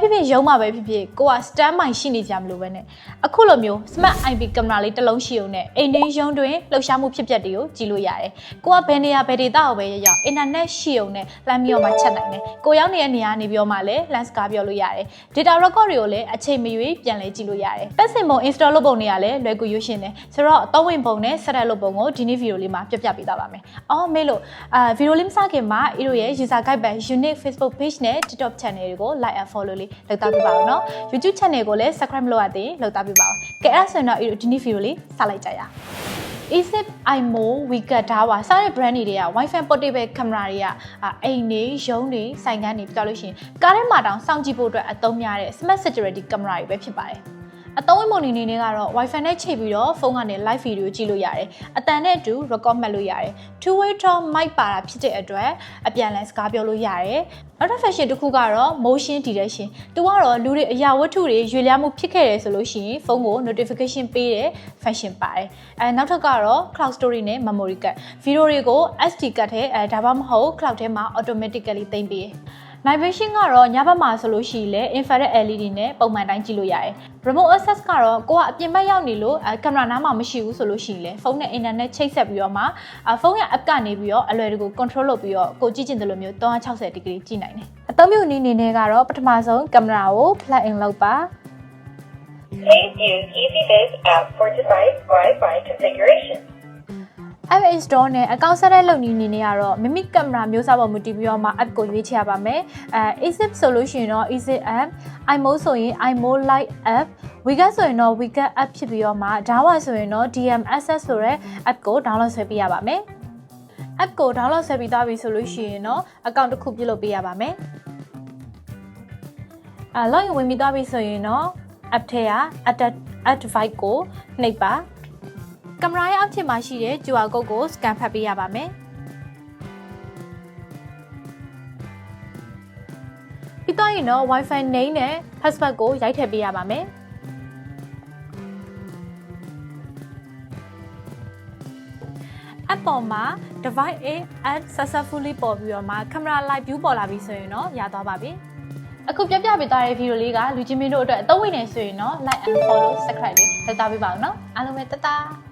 ဖြစ်ဖြစ်ရုံးမှာပဲဖြစ်ဖြစ်ကိုက stand by ရှိနေကြမလို့ပဲနဲ့အခုလိုမျိုး smart IP ကင်မရာလေးတစ်လုံးရှိုံနဲ့အိမ်တွင်းရုံးတွင်လှုပ်ရှားမှုဖြစ်ပျက်တွေကိုကြည့်လို့ရတယ်ကိုကဘယ်နေရာဘယ်ဒေသကိုပဲရောက်ရောက် internet ရှိုံနဲ့လမ်းမျိုးမှာချက်နိုင်တယ်ကိုရောက်နေတဲ့နေရာနေပြောမှလည်း lens ကားပြောလို့ရတယ် data record တွေကိုလည်းအချိန်မရွေးပြန်လဲကြည့်လို့ရတယ်ပတ်စင်ပုံ install လုပ်ပုံတွေကလည်းလွယ်ကူရွှင်တယ်ဆိုတော့အသုံးဝင်ပုံနဲ့ set up လုပ်ပုံကိုဒီနေ့ဗီဒီယိုလေးမှာပြပြပေးသွားပါမယ်အော်မေးလို့အာဗီဒီယိုလေးမစခင်မှာအီတို့ရဲ့ user guide ပဲ unique Facebook page နဲ့ TikTok channel တွေကို like and follow လေးလုပ်သားပြပါအောင်နော် YouTube channel ကိုလည်း subscribe မလုပ်ရသေးရင်လုပ်သားပြပါအောင်ကဲအဲ့ဒါဆိုရင်တော့အီတို့ဒီနေ့ဗီဒီယိုလေးစလိုက်ကြရအောင် Isip iMo Wicked ဒါပါစတဲ့ brand တွေက Wi-Fi portable camera တွေကအာအိမ်တွေရုံးတွေဆိုင်ကန်းတွေပြလို့ရှိရင်ကားထဲမှာတောင်စောင့်ကြည့်ဖို့အတွက်အသုံးများတဲ့ smart security camera တွေပဲဖြစ်ပါတယ် အသုံးဝင်ပုံနေနေကတော့ Wi-Fi နဲ့ချိန်ပြီးတော့ဖုန်းကနေ live video ကြည့်လို့ရတယ်။အတန်နဲ့အတူ record မှတ်လို့ရတယ်။ two way talk mic ပါတာဖြစ်တဲ့အတွက်အပြန်လည်စကားပြောလို့ရတယ်။နောက်တစ် fashion တစ်ခုကတော့ motion detection ။သူကတော့လူတွေအရာဝတ္ထုတွေရွေလျားမှုဖြစ်ခဲ့တယ်ဆိုလို့ရှိရင်ဖုန်းကို notification ပေးတဲ့ fashion ပါတယ်။အဲနောက်ထပ်ကတော့ cloud storage နဲ့ memory card ။ video တွေကို SD card ထဲအဲဒါမှမဟုတ် cloud ထဲမှာ automatically သိမ်းပေးတယ်။ Navigation ကတော့ညဘက်မှာဆိုလို့ရှိရင်လည်း infrared LED နဲ့ပုံမှန်တိုင်းကြည့်လို့ရတယ်။ Remote access ကတော့ကိုကအပြင်ဘက်ရောက်နေလို့အဲကင်မရာနားမှာမရှိဘူးဆိုလို့ရှိရင်လည်းဖုန်းနဲ့ internet ချိတ်ဆက်ပြီးတော့မှအဖုန်းရဲ့ app ကနေပြီးတော့အလွယ်တကူ control လုပ်ပြီးတော့ကိုကြည့်ချင်တယ်လို့မျိုး360 degree ကြည့်နိုင်တယ်။အသုံးပြုနည်းအနေနဲ့ကတော့ပထမဆုံးကင်မရာကို plug in လုပ်ပါ Please use EasyBiz app for device Wi-Fi configuration. App install နဲ့ account set တဲ့လုပ်နည်းအနေနဲ့ကတော့မိမိကင်မရာမျိုးစားပေါ်မူတည်ပြီးတော့မှ app ကိုရွေးချယ်ရပါမယ်အဲ Exit ဆိုလို့ရှိရင်တော့ Exit app iMo ဆိုရင် iMo Lite app Wicket ဆိုရင်တော့ Wicket app ဖြစ်ပြီးတော့မှ Dawa ဆိုရင်တော့ DMSS ဆိုတဲ့ app ကို download ဆွဲပေးရပါမယ် app ကို download ဆွဲပြီးသားပြီဆိုလို့ရှိရင်တော့ account တစ်ခုပြုလုပ်ပေးရပါမယ်အဲ login ဝင်ပြီးသားပြီဆိုရင်တော့ app ထဲက add add device ကိုနှိပ်ပါ ကင်မရာရဲ့အောက်ခြေမှာရှိတဲ့ QR code ကို scan ဖတ်ပေးရပါမယ်ပြီးတော့ရင်တော့ Wi-Fi name နဲ့ password ကိုရိုက်ထည့်ပေးရပါမယ် app ပေါ်မှာ device A add successfully ပေါ်ပြီးတော့မှ camera live view ပေါ်လာပြီဆိုရင်တော့ရသွားပါပြီအခုပြပြပေးသွားတဲ့ဗီဒီယိုလေးကလူချင်းမင်းတို့အတွက်အသုံးဝင်နေဆိုရင်တော့ like and follow subscribe လေးလုပ်သားပေးပါဦးနော်အားလုံးပဲတတား